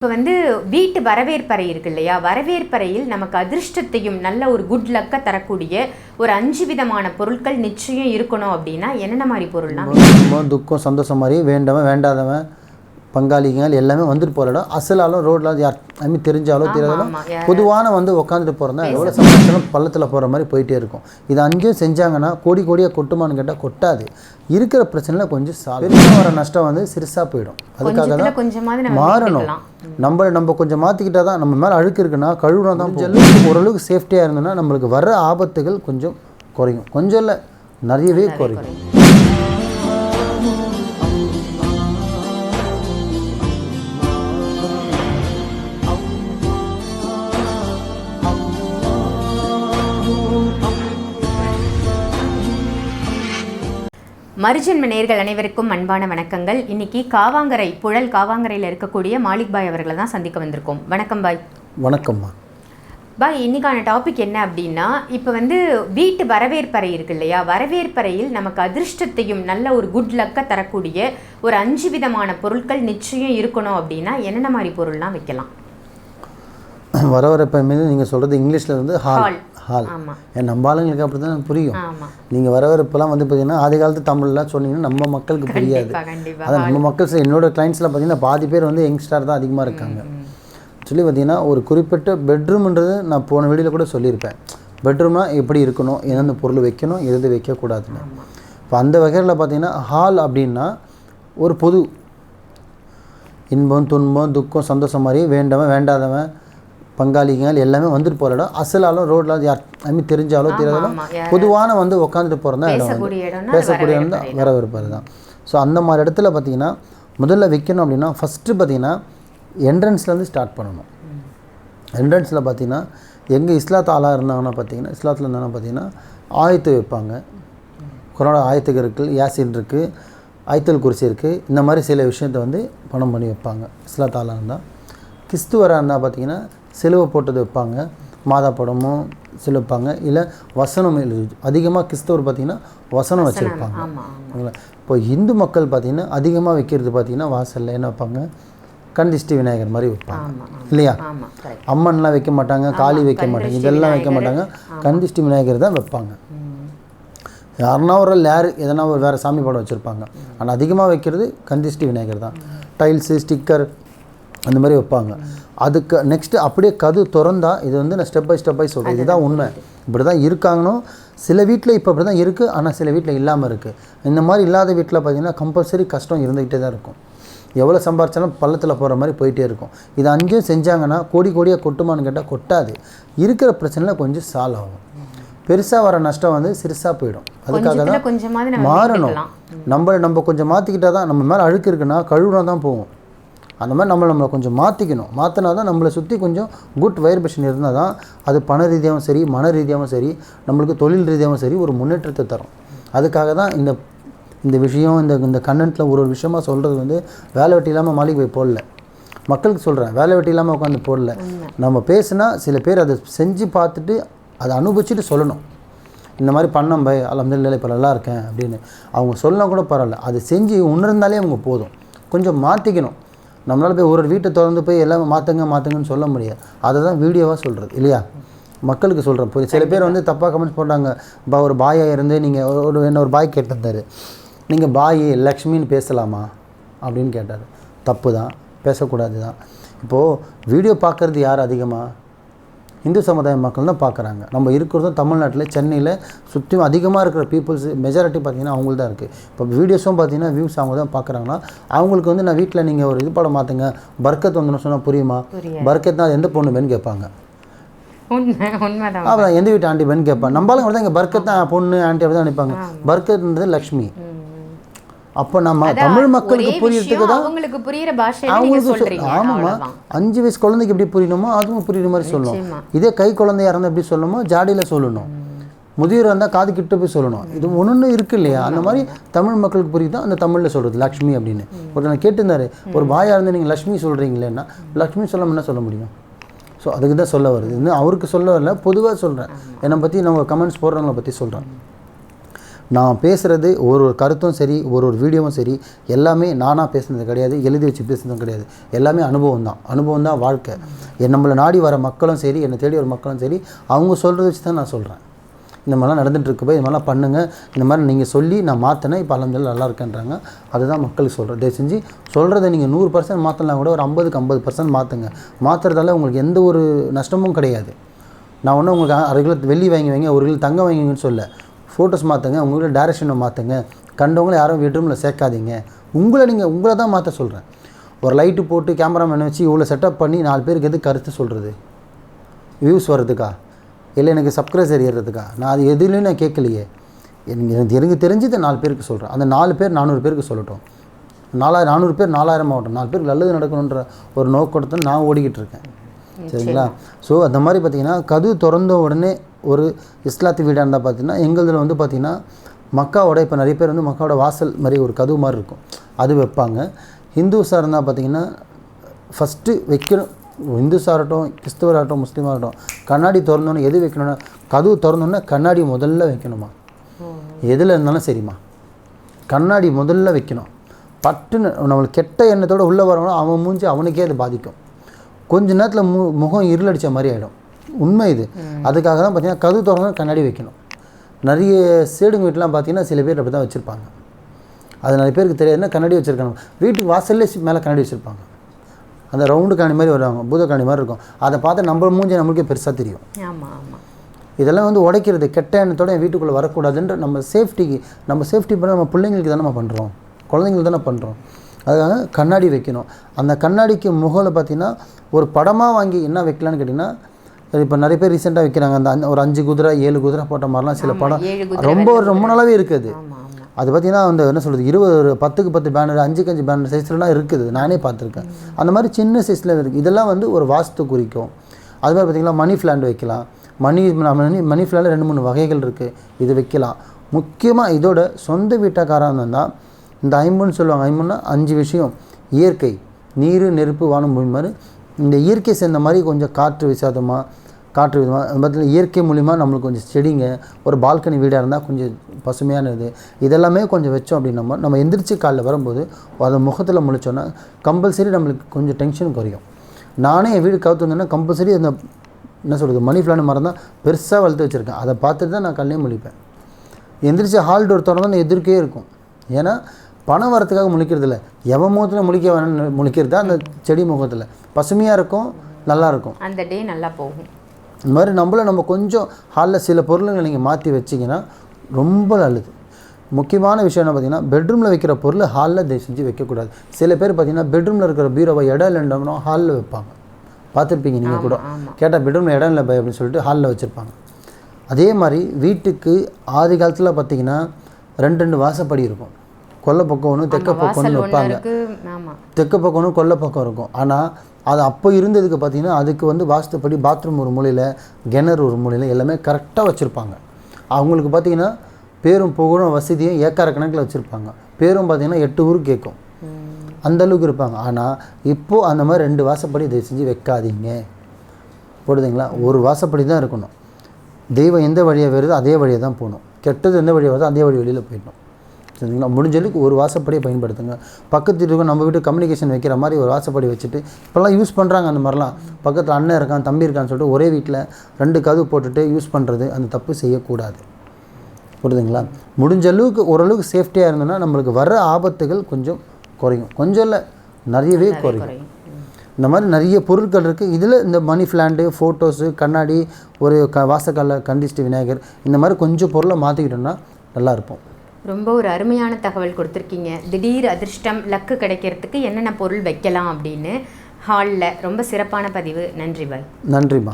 இப்போ வந்து வீட்டு வரவேற்பறை இருக்கு இல்லையா? வரவேற்பறையில் நமக்கு அதிர்ஷ்டத்தையும் நல்ல ஒரு குட் லக்கை தரக்கூடிய ஒரு அஞ்சு விதமான பொருட்கள் நிச்சயம் இருக்கணும் அப்படின்னா என்னென்ன மாதிரி பொருள்லாம்? துக்கம் சந்தோஷம் மாதிரி வேண்டவன் வேண்டாதவன் பங்காளிகள் எல்லாமே வந்துட்டு போகிற இடம். அசலாலும் ரோட்டில் யார் ஐ மீன் தெரிஞ்சாலோ தெரியாதாலும் பொதுவான வந்து உட்காந்துட்டு போகிறதா எவ்வளோ சம்பாதிச்சாலும் பள்ளத்தில் போகிற மாதிரி போயிட்டே இருக்கும். இது அஞ்சும் செஞ்சாங்கன்னா கோடி கோடியாக கொட்டுமான்னு கேட்டால் கொட்டாது. இருக்கிற பிரச்சனையில் கொஞ்சம் சால்வ் பெருசாக வர நஷ்டம் வந்து சிறுசாக போயிடும். அதுக்காக தான் மாறணும். நம்மளை நம்ம கொஞ்சம் மாற்றிக்கிட்டா தான் நம்ம மேலே அழுக்கு இருக்குன்னா கழுவுனா தான். ஓரளவுக்கு சேஃப்டியாக இருந்ததுன்னா நம்மளுக்கு வர ஆபத்துகள் கொஞ்சம் குறையும். கொஞ்சம் இல்லை நிறையவே குறையும். மறுஜென்ம நேர்கள் அனைவருக்கும் அன்பான வணக்கங்கள். இன்னைக்கு காவாங்கரை புழல் காவாங்கரையில் இருக்கக்கூடிய மாலிக் பாய் அவர்களை தான் சந்திக்க வந்திருக்கோம். வணக்கம் பாய். வணக்கம்மா பாய் இன்னைக்கான டாபிக் என்ன அப்படின்னா இப்போ வந்து வீட்டு வரவேற்பறை இருக்கு இல்லையா? வரவேற்பறையில் நமக்கு அதிர்ஷ்டத்தையும் நல்ல ஒரு குட் லக்கை தரக்கூடிய ஒரு அஞ்சு விதமான பொருட்கள் நிச்சயம் இருக்கணும் அப்படின்னா என்னென்ன மாதிரி பொருள்லாம் வைக்கலாம்? வரவரப்ப மீது நீங்கள் சொல்கிறது இங்கிலீஷில் இருந்து ஹால். ஹால் ஏன் நம்ம ஆளுங்களுக்கு அப்படி தான் புரியும் நீங்கள் வரவரப்பெல்லாம் வந்து பார்த்தீங்கன்னா ஆதி காலத்து தமிழ்லாம் சொன்னீங்கன்னா நம்ம மக்களுக்கு புரியாது. அதான் நம்ம மக்கள் சரி, என்னோட கிளைண்ட்ஸில் பார்த்தீங்கன்னா பாதி பேர் வந்து யங்ஸ்டார் தான் அதிகமாக இருக்காங்க. ஆக்சுவலி பார்த்தீங்கன்னா ஒரு குறிப்பிட்ட பெட்ரூம்ன்றது நான் போன வீடியோவில் கூட சொல்லியிருப்பேன். பெட்ரூம்னா எப்படி இருக்கணும் எந்தெந்த பொருள் வைக்கணும் எது வைக்கக்கூடாதுன்னு. இப்போ அந்த வகையில் பார்த்தீங்கன்னா ஹால் அப்படின்னா ஒரு பொது இன்பம் துன்பம் துக்கம் சந்தோஷம் மாதிரி வேண்டவன் வேண்டாதவன் பங்காளிகள் எல்லாமே வந்துட்டு போகிற இடம். அசலாலும் ரோட்டில் யார் ஐ மீன் தெரிஞ்சாலோ தெரியாதாலும் பொதுவான வந்து உட்காந்துட்டு போகிறதா இடம் வந்து. பேசக்கூடிய இடம் தான் வரவேற்பறை தான் ஸோ அந்த மாதிரி இடத்துல பார்த்தீங்கன்னா முதல்ல வைக்கணும் அப்படின்னா ஃபஸ்ட்டு பார்த்தீங்கன்னா என்ட்ரன்ஸ்லேருந்து ஸ்டார்ட் பண்ணணும். என்ட்ரன்ஸில் பார்த்தீங்கன்னா எங்கே இஸ்லாத் ஆளாக இருந்தாங்கன்னா பார்த்தீங்கன்னா இஸ்லாத்தில் இருந்தாங்கன்னா பார்த்தீங்கன்னா ஆயத்து வைப்பாங்க. கொரோனா ஆயத்துக்கள் யாசின் இருக்குது ஆயத்தல் குரிசி இருக்குது இந்த மாதிரி சில விஷயத்தை வந்து பணம் பண்ணி வைப்பாங்க. இஸ்லாத் ஆளாக இருந்தால் கிறிஸ்துவராக இருந்தால் பார்த்தீங்கன்னா சிலுவை போட்டது வைப்பாங்க. மாதா படமும் சில வைப்பாங்க இல்லை வசனம் எழுதி அதிகமாக கிறிஸ்தவர் பார்த்தீங்கன்னா வசனம் வச்சுருப்பாங்க. இப்போ இந்து மக்கள் பார்த்தீங்கன்னா அதிகமாக வைக்கிறது பார்த்தீங்கன்னா வாசலில் என்ன வைப்பாங்க? கண்டிஷ்டி விநாயகர் மாதிரி வைப்பாங்க. இல்லையா? அம்மன்லாம் வைக்க மாட்டாங்க காளி வைக்க மாட்டாங்க இதெல்லாம் வைக்க மாட்டாங்க. கந்திஷ்டி விநாயகர் தான் வைப்பாங்க. யாருன்னா ஒரு லேர் எதனா ஒரு வேறு சாமி படம் வச்சுருப்பாங்க. ஆனால் அதிகமாக வைக்கிறது கந்திஷ்டி விநாயகர் தான். டைல்ஸு ஸ்டிக்கர் அந்த மாதிரி வைப்பாங்க. அதுக்கு நெக்ஸ்ட்டு அப்படியே கது திறந்தா இது வந்து நான் ஸ்டெப் பை ஸ்டெப் பை சொல்கிறேன் இதுதான் உண்மை. இப்படி தான் இருக்காங்கன்னு சில வீட்டில் இப்போ இப்படி தான் இருக்குது ஆனால் சில வீட்டில் இல்லாமல் இருக்குது இந்த மாதிரி இல்லாத வீட்டில் பார்த்தீங்கன்னா கம்பல்சரி கஷ்டம் இருந்துக்கிட்டே தான் இருக்கும். எவ்வளோ சம்பாரிச்சாலும் பள்ளத்தில் போகிற மாதிரி போயிட்டே இருக்கும். இது அஞ்சும் செஞ்சாங்கன்னா கோடி கோடியாக கொட்டுமான்னு கேட்டால் கொட்டாது. இருக்கிற பிரச்சனையில் கொஞ்சம் சால்வ் ஆகும். பெருசாக வர நஷ்டம் வந்து சிறுசாக போயிடும். அதுக்காக தான் மாறணும். நம்மளை நம்ம கொஞ்சம் மாற்றிக்கிட்டா தான் நம்ம மேலே அழுக்கு இருக்குன்னா கழுவுனா தான் போகும். அந்த மாதிரி நம்மளை நம்மளை கொஞ்சம் மாற்றிக்கணும் மாற்றினா தான் நம்மளை சுற்றி கொஞ்சம் குட் வைப்ரேஷன் இருந்தால் தான் அது பண ரீதியாகவும் சரி மன ரீதியாகவும் சரி நம்மளுக்கு தொழில் ரீதியாகவும் சரி ஒரு முன்னேற்றத்தை தரும். அதுக்காக தான் இந்த இந்த விஷயம் இந்த இந்த கண்டென்ட்டில் ஒரு ஒரு விஷயமா சொல்கிறது வந்து வேலை வெட்டி இல்லாமல் மாளிகை போய் போடல. மக்களுக்கு சொல்கிறேன் வேலை வெட்டி இல்லாமல் உட்காந்து போடல. நம்ம பேசுனா சில பேர் அதை செஞ்சு பார்த்துட்டு அதை அனுபவிச்சுட்டு சொல்லணும். இந்த மாதிரி பண்ணோம் பை அலமதுல்ல இப்போ நல்லா இருக்கேன் அப்படின்னு. அவங்க சொல்லலாம் கூட பரவாயில்ல. அது செஞ்சு உணர்ந்தாலே அவங்க போதும். கொஞ்சம் மாற்றிக்கணும் நம்மளால் போய் ஒரு வீட்டை திறந்து போய் எல்லாமே மாற்றுங்க மாற்றுங்கன்னு சொல்ல முடியாது. அதை தான் வீடியோவாக சொல்கிறது இல்லையா? மக்களுக்கு சொல்கிறேன் சில பேர் வந்து தப்பாக கமெண்ட்ஸ் போட்டாங்க. பா ஒரு பாயாக இருந்து நீங்கள் ஒரு என்ன ஒரு பாய் கேட்டிருந்தாரு. நீங்கள் பாய் லக்ஷ்மின்னு பேசலாமா? அப்படின்னு கேட்டார். தப்பு தான். பேசக்கூடாது தான் இப்போது வீடியோ பார்க்குறது யார் அதிகமாக இந்து சமுதாய மக்கள் தான் பார்க்குறாங்க. நம்ம இருக்கிறதும் தமிழ்நாட்டில் சென்னையில் சுற்றியும் அதிகமாக இருக்கிற பீப்புள்ஸ் மெஜாரிட்டி பார்த்தீங்கன்னா அவங்களுக்கு தான் இருக்குது இப்போ வீடியோஸும் பார்த்தீங்கன்னா வியூஸ் அவங்க தான் பார்க்குறாங்கன்னா அவங்களுக்கு வந்து நான் வீட்டில் நீங்கள் ஒரு இது படம் மாற்றுங்க பர்க்கத் வந்துன்னு சொன்னால் புரியுமா. பர்க்கத்னா அது எந்த பொண்ணு வேணும்னு கேட்பாங்க. அப்புறம் எந்த வீட்டு ஆண்டி வேணும்னு கேட்பாங்க நம்மளும் தான் இங்கே பர்க்கத் தான் பொண்ணு ஆண்டி அப்படி தான் நினைப்பாங்க பர்க்கத்ன்றது லக்ஷ்மி. அப்போ நம்ம தமிழ் மக்களுக்கு ஒரே புரியறதுக்கு தான் அவங்களுக்கு புரியுற நீங்க அவங்களுக்கு ஆமாம்மா. அஞ்சு வயசு குழந்தைக்கு எப்படி புரியணுமோ அதுவும் புரியுற மாதிரி சொல்லணும். இதே கை குழந்தையா இருந்தால் எப்படி சொல்லணுமோ ஜாடியில் சொல்லணும். முதியோர் இருந்தால் காது கிட்ட போய் சொல்லணும். இது ஒன்று இருக்கு இல்லையா? அந்த மாதிரி தமிழ் மக்களுக்கு புரியுதா? அந்த தமிழில் சொல்கிறது லக்ஷ்மி அப்படின்னு. ஒருத்தர் கேட்டிருந்தாரு ஒரு பாயா இருந்து நீங்கள் லக்ஷ்மி சொல்கிறீங்களேன்னா லக்ஷ்மி சொல்லாம என்ன சொல்ல முடியும்? ஸோ அதுக்கு தான் சொல்ல வருது. இன்னும் அவருக்கு சொல்ல வரல பொதுவாக சொல்கிறேன் என்னை பற்றி நம்ம கமெண்ட்ஸ் போடுறவங்கள பற்றி சொல்கிறேன் நான் பேசுகிறது ஒரு ஒரு கருத்தும் சரி ஒரு ஒரு வீடியோவும் சரி எல்லாமே நானாக பேசுனது கிடையாது எழுதி வச்சு பேசுனதும் கிடையாது. எல்லாமே அனுபவம் தான். அனுபவம் தான் வாழ்க்கை. என் நம்மளை நாடி வர மக்களும் சரி என்னை தேடி வர மக்களும் சரி அவங்க சொல்கிறத வச்சு தான் நான் சொல்கிறேன் இந்த மாதிரிலாம் நடந்துகிட்டு இருக்கு போய் இந்த மாதிரிலாம் பண்ணுங்கள் இந்த மாதிரி நீங்கள் சொல்லி நான் மாற்றினேன் இப்போ அலமதுல நல்லா இருக்கேன்றாங்க. அதுதான் மக்களுக்கு சொல்கிறேன் தயவு செஞ்சு சொல்கிறத நீங்கள் நூறு பர்சன்ட் மாற்றலாம் கூட ஒரு ஐம்பதுக்கு ஐம்பது பர்சன்ட் மாற்றுங்க மாற்றுறதால உங்களுக்கு எந்த ஒரு நஷ்டமும் கிடையாது. நான் ஒன்றும் உங்களுக்கு அரை கிலோ வெள்ளி வாங்கி வைங்க ஒரு கிலோ தங்கம் வாங்கிங்கன்னு சொல்ல ஃபோட்டோஸ் மாற்றுங்க உங்களோட டேரக்ஷனை மாற்றுங்க கண்டவங்களை யாரும் பெட்ரூமில் சேர்க்காதீங்க. உங்களை நீங்கள் உங்களை தான் மாற்ற சொல்கிறேன் ஒரு லைட்டு போட்டு கேமராமேனை வச்சு இவ்வளோ செட்டப் பண்ணி நாலு பேருக்கு எது கருத்து சொல்கிறது வியூஸ் வர்றதுக்கா? இல்லை எனக்கு சப்ஸ்கிரைசர் ஏறுறதுக்கா? நான் அது எதுலேயும் நான் கேட்கலையே. எனக்கு எனக்கு தெரிஞ்சதை நாலு பேருக்கு சொல்கிறேன் அந்த நாலு பேர் நானூறு பேருக்கு சொல்லட்டும். நாலாயிரம் நானூறு பேர் நாலாயிரம் ஆகட்டும். நாலு பேருக்கு நல்லது நடக்கணுன்ற ஒரு நோக்கத்தை நான் ஓடிக்கிட்டு இருக்கேன். சரிங்களா? ஸோ அந்த மாதிரி பார்த்தீங்கன்னா கது திறந்த உடனே ஒரு இஸ்லாத்து வீடாக இருந்தால் பார்த்தீங்கன்னா எங்களுதில் வந்து பார்த்திங்கன்னா மக்காவோட இப்போ நிறைய பேர் வந்து மக்காவோட வாசல் மாதிரி ஒரு கதவு மாதிரி இருக்கும். அது வைப்பாங்க. ஹிந்துஸாக இருந்தால் பார்த்தீங்கன்னா ஃபஸ்ட்டு வைக்கணும். இந்துஸாக இருக்கட்டும் கிறிஸ்தவராகட்டும் முஸ்லீமாக இருக்கட்டும் கண்ணாடி திறந்தோன்னே எது வைக்கணும்னா கதவு திறந்தோன்னே கண்ணாடி முதல்ல வைக்கணுமா? எதில் இருந்தாலும் சரிம்மா. கண்ணாடி முதல்ல வைக்கணும். பட்டுன்னு நம்மளுக்கு கெட்ட எண்ணத்தோட உள்ளே வரவனோ அவன் மூஞ்சி அவனுக்கே அது பாதிக்கும். கொஞ்ச நேரத்தில் மு முகம் இருளடித்த மாதிரி ஆகிடும் உண்மை இது. அதுக்காக தான் பார்த்தீங்கன்னா கதவு திறந்தோன்னே கண்ணாடி வைக்கணும். நிறைய சேடுங்க வீட்டெலாம் பார்த்தீங்கன்னா சில பேர் அப்படி தான் வச்சுருப்பாங்க. அது நிறைய பேருக்கு தெரியாதுன்னா கண்ணாடி வச்சுருக்காங்க வீட்டுக்கு வாசல்லே மேலே கண்ணாடி வச்சுருப்பாங்க. அந்த ரவுண்டு காணி மாதிரி வருவாங்க. பூத காணி மாதிரி இருக்கும். அதை பார்த்து நம்ம மூஞ்சி நம்மளுக்கே பெருசாக தெரியும். இதெல்லாம் வந்து உடைக்கிறது கெட்ட எண்ணத்தோட வீட்டுக்குள்ளே வரக்கூடாதுன்ற நம்ம சேஃப்டிக்கு நம்ம சேஃப்டி பண்ண நம்ம பிள்ளைங்களுக்கு தானே நம்ம பண்ணுறோம் குழந்தைங்களுக்கு தானே பண்ணுறோம் அதுக்காக கண்ணாடி வைக்கணும். அந்த கண்ணாடிக்கு முகவில் பார்த்தீங்கன்னா ஒரு படமாக வாங்கி என்ன வைக்கலான்னு கேட்டிங்கன்னா இப்போ நிறைய பேர் ரீசெண்டாக வைக்கிறாங்க. அந்த ஒரு அஞ்சு குதிரை ஏழு குதிரை போட்ட மாதிரிலாம் சில படம் ரொம்ப ரொம்ப நாளாகவே இருக்குது. அது பார்த்தீங்கன்னா அந்த என்ன சொல்கிறது இருபது ஒரு பத்துக்கு பத்து பேனர் அஞ்சுக்கு அஞ்சு பேனர் சைஸ்லலாம் இருக்குது. நானே பார்த்துருக்கேன். அந்த மாதிரி சின்ன சைஸில் இருக்குது இதெல்லாம் வந்து ஒரு வாஸ்து குறிக்கும். அது மாதிரி பார்த்தீங்கன்னா மணி பிளான்ட் வைக்கலாம். மணி மணி மணி பிளான்ட் ரெண்டு மூணு வகைகள் இருக்குது இது வைக்கலாம். முக்கியமாக இதோட சொந்த வீட்டாக்காரன் இருந்தால் இந்த ஐம்புன்னு சொல்லுவாங்க. ஐம்புன்னா அஞ்சு விஷயம். இயற்கை நீர் நெருப்பு வானம் பூமி மாதிரி இந்த இயற்கை சேர்ந்த மாதிரி கொஞ்சம் காற்று விசாதமாக காற்று விதமாக அது பார்த்தீங்கன்னா இயற்கை மூலிமா நம்மளுக்கு கொஞ்சம் செடிங்க ஒரு பால்கனி வீடாக இருந்தால் கொஞ்சம் பசுமையானது. இதெல்லாமே கொஞ்சம் வச்சோம் அப்படின்னா நம்ம எந்திரிச்சு காலைல வரும்போது அதை முகத்தில் முழிச்சோன்னா கம்பல்சரி நம்மளுக்கு கொஞ்சம் டென்ஷன் குறையும். நானே என் வீடு கவுத்து வந்தேன்னா கம்பல்சரி அந்த என்ன சொல்கிறது மணி பிளான் மரம் தான் பெருசாக வளர்த்து வச்சுருக்கேன். அதை பார்த்துட்டு தான் நான் கல்லையும் முழிப்பேன். எந்திரிச்சு ஹால் டோர் திறந்தோன்னு எதிர்க்கே இருக்கும். ஏன்னா பணம் வரத்துக்காக முழிக்கிறது இல்லை எவன் முகத்தில் முழிக்க வேணும்னு முழிக்கிறது தான் அந்த செடி முகத்தில். பசுமையாக இருக்கும் நல்லா இருக்கும். அந்த டே நல்லா போகும். இந்த மாதிரி நம்மள நம்ம கொஞ்சம் ஹாலில் சில பொருளுங்களை நீங்கள் மாற்றி வச்சிங்கன்னா ரொம்ப நல்லது. முக்கியமான விஷயம் என்ன பார்த்தீங்கன்னா பெட்ரூமில் வைக்கிற பொருள் ஹாலில் தயவு செஞ்சு வைக்கக்கூடாது சில பேர் பார்த்தீங்கன்னா பெட்ரூமில் இருக்கிற பீரோவை இடம் இல்லைன்றோம்னா ஹாலில் வைப்பாங்க. பார்த்துருப்பீங்க நீங்கள் கூட. கேட்டால் பெட்ரூமில் இடம் இல்லை பை அப்படின்னு சொல்லிட்டு ஹாலில் வச்சுருப்பாங்க. அதே மாதிரி வீட்டுக்கு ஆதி காலத்தில் பார்த்தீங்கன்னா ரெண்டு ரெண்டு வாசப்படி இருக்கும். கொல்லை பக்கம் ஒன்று தெற்க பக்கம் வாசல் ஒன்று ஒன்று வைப்பாங்க தெற்க பக்கம் ஒன்று கொல்லை பக்கம் இருக்கும். ஆனால் அது அப்போ இருந்ததுக்கு பார்த்தீங்கன்னா அதுக்கு வந்து வாஸ்துப்படி பாத்ரூம் ஒரு மூலையில் கிணறு ஒரு மூலையில் எல்லாமே கரெக்டாக வச்சுருப்பாங்க. அவங்களுக்கு பார்த்தீங்கன்னா பேரும் புகழும் வசதியும் ஏக்கர கணக்கில் வச்சுருப்பாங்க. பேரும் பார்த்தீங்கன்னா எட்டு ஊருக்கு கேட்கும். அந்த அளவுக்கு இருப்பாங்க. ஆனால் இப்போது அந்த மாதிரி ரெண்டு வாசப்படி தயவு செஞ்சு வைக்காதீங்க. போடுதுங்களா ஒரு வாசப்படி தான் இருக்கணும். தெய்வம் எந்த வழியாக வருதோ அதே வழியாக தான் போகணும். கெட்டது எந்த வழியாக வருதோ அதே வழி வெளியில் போயிடணும். சரிங்களா முடிஞ்ச அளவுக்கு ஒரு வாசப்படியை பயன்படுத்துங்க. பக்கத்து வீட்டுக்கும் நம்ம வீட்டு கம்யூனிகேஷன் வைக்கிற மாதிரி ஒரு வாசப்படி வச்சுட்டு இப்போல்லாம் யூஸ் பண்ணுறாங்க அந்த மாதிரிலாம். பக்கத்தில் அண்ணன் இருக்கான் தம்பி இருக்கான்னு சொல்லிட்டு ஒரே வீட்டில் ரெண்டு கதவு போட்டுட்டு யூஸ் பண்ணுறது அந்த தப்பு செய்யக்கூடாது. புரியுதுங்களா? முடிஞ்ச அளவுக்கு ஓரளவுக்கு சேஃப்டியாக இருந்தோன்னா நம்மளுக்கு வர ஆபத்துகள் கொஞ்சம் குறையும். கொஞ்சம் இல்லை நிறையவே குறையும். இந்த மாதிரி நிறைய பொருட்கள் இருக்குது இதில் இந்த மணி பிளான்ட்டு ஃபோட்டோஸு கண்ணாடி ஒரு க வாசக்கால கண்டிஸ்ட் விநாயகர் இந்த மாதிரி கொஞ்சம் பொருளை மாற்றிக்கிட்டோம்னா நல்லா இருப்போம். ரொம்ப ஒரு அருமையான தகவல் கொடுத்துருக்கீங்க. திடீர் அதிர்ஷ்டம் லக்கு கிடைக்கிறதுக்கு என்னென்ன பொருள் வைக்கலாம் அப்படின்னு. ஹாலில் ரொம்ப சிறப்பான பதிவு. நன்றி பாய். நன்றிம்மா.